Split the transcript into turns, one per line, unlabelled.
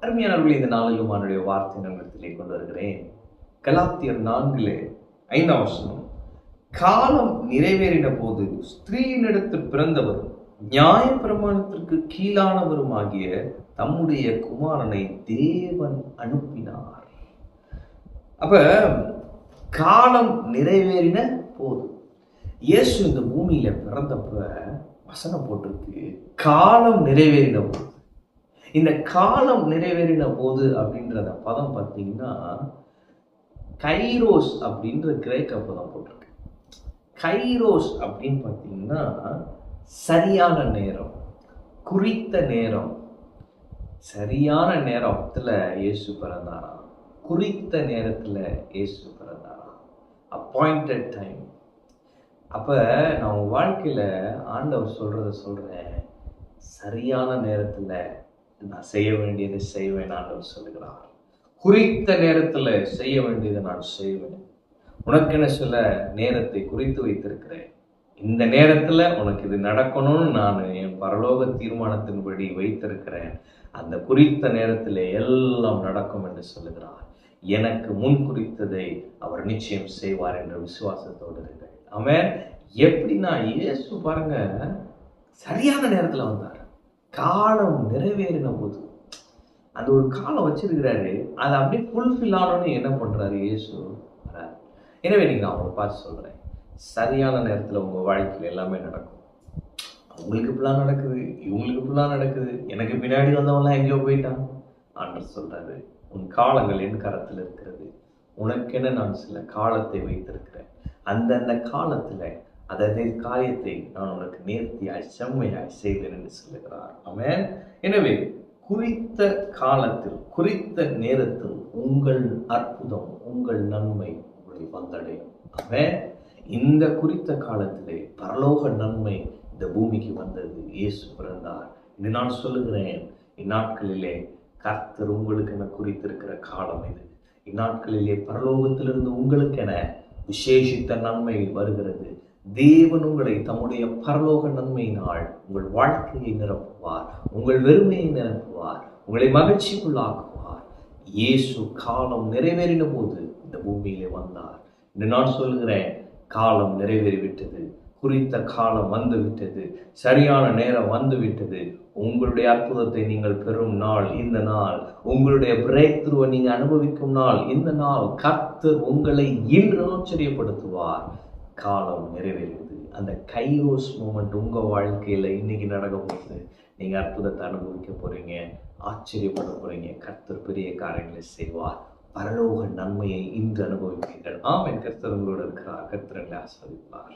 அருமையானவர்கள் இந்த நாளையும் அவனுடைய வார்த்தை நம்மிடத்திலே கொண்டு வருகிறேன். கலாத்தியர் நான்கிலே ஐந்தாம் வசனம். காலம் நிறைவேறின போது ஸ்திரீனிடத்து பிறந்தவரும் நியாய பிரமாணத்திற்கு கீழானவரும் ஆகிய தம்முடைய குமாரனை தேவன் அனுப்பினார். அப்ப காலம் நிறைவேறின போது இயேசு இந்த பூமியில பிறந்தப்ப வசனம் போட்டிருக்கு. காலம் நிறைவேறின போது. இந்த காலம் நிறைவேறின போது அப்படின்றத பதம் பார்த்தீங்கன்னா கைரோஸ் அப்படின்ற கிரேக்க பதம் போட்டிருக்கு. கைரோஸ் அப்படின்னு பார்த்தீங்கன்னா சரியான நேரம் குறித்த நேரம் சரியான நேரத்தில் இயேசு பிறந்தாராம். குறித்த நேரத்தில் இயேசு பிறந்தாராம். அப்பாயிண்டட் டைம் அப்போ நான் உன் ஆண்டவர் சொல்கிறத சொல்கிறேன் சரியான நேரத்தில் நான் செய்ய வேண்டியதை செய்வேன் ஆண்டவர் சொல்லுகிறார். குறித்த நேரத்தில் செய்ய வேண்டியதை நான் செய்வேன். உனக்கென சில நேரத்தை குறித்து வைத்திருக்கிறேன். இந்த நேரத்தில் உனக்கு இது நடக்கணும்னு நான் என் பரலோக தீர்மானத்தின்படி வைத்திருக்கிறேன். அந்த குறித்த நேரத்தில் எல்லாம் நடக்கும் என்று சொல்லுகிறார். எனக்கு முன் குறித்ததை அவர் நிச்சயம் செய்வார் என்ற விசுவாசத்தோடு இருக்கிறேன். அவன் எப்படின்னா இயேசு பாருங்க சரியான நேரத்தில் வந்தார். காலம் நிறைவேறின போது அந்த ஒரு காலம் வச்சிருக்கிறாரு அதை அப்படியே ஃபுல்ஃபில் ஆனோன்னு என்ன பண்ணுறாரு இயேசு? வராரு. எனவே நீங்க அவங்களை பார்த்து சொல்கிறேன் சரியான நேரத்தில் உங்கள் வாழ்க்கையில் எல்லாமே நடக்கும். அவங்களுக்கு இப்படிலாம் நடக்குது இவங்களுக்கு இப்படிலாம் நடக்குது. எனக்கு பின்னாடி வந்தவங்களாம் எங்கேயோ போயிட்டான். ஆண்டர் சொல்கிறாரு உன் காலங்கள் என் கரத்தில் இருக்கிறது. உனக்கென நான் சில காலத்தை வைத்திருக்கிறேன். அந்தந்த காலத்தில் அதே காரியத்தை நான் உனக்கு நேர்த்தியாய் செம்மையாய் செய்வேன் என்று சொல்லுகிறார். அவன் எனவே குறித்த காலத்தில் குறித்த நேரத்தில் உங்கள் அற்புதம் உங்கள் நன்மை உங்களை வந்தடையும். அவன் இந்த குறித்த காலத்திலே பரலோக நன்மை இந்த பூமிக்கு வந்தது. இயேசு பிறந்தார். இது நான் சொல்லுகிறேன். இந்நாட்களிலே கர்த்தர் உங்களுக்கென குறித்திருக்கிற காலம் இது. இந்நாட்களிலே பரலோகத்திலிருந்து உங்களுக்கென விசேஷித்த நன்மை வருகிறது. தேவன் உங்களை தம்முடைய பரலோக நன்மையினால் உங்கள் வாழ்க்கையை நிரப்புவார் உங்கள் வெறுமையை நிரப்புவார் உங்களை மகிழ்ச்சிக்குள்ளாக்குவார். இயேசு காலம் நிறைவேறின போது இந்த பூமியிலே வந்தார். என்று நான் சொல்கிறேன் காலம் நிறைவேறிவிட்டது குறித்த காலம் வந்து விட்டது சரியான நேரம் வந்து விட்டது உங்களுடைய அற்புதத்தை நீங்கள் பெறும் நாள் இந்த நாள். உங்களுடைய பிரேக் த்ரூவை நீங்கள் அனுபவிக்கும் நாள் இந்த நாள். கர்த்தர் உங்களை இன்று ஆச்சரியப்படுத்துவார். காலம் நிறைவேறியது அந்த கைரோஸ் மூமெண்ட் உங்கள் வாழ்க்கையில் இன்றைக்கி நடக்க போகுது. நீங்கள் அற்புதத்தை அனுபவிக்க போகிறீங்க ஆச்சரியப்பட போகிறீங்க கர்த்தர் பெரிய காரியங்களை செய்வார். பரலோக நன்மையை இன்று அனுபவிப்பீர்கள். ஆமென். கர்த்தர் உங்களோட இருக்கிறார். கர்த்தர்களை ஆஸ்வதிப்பார்.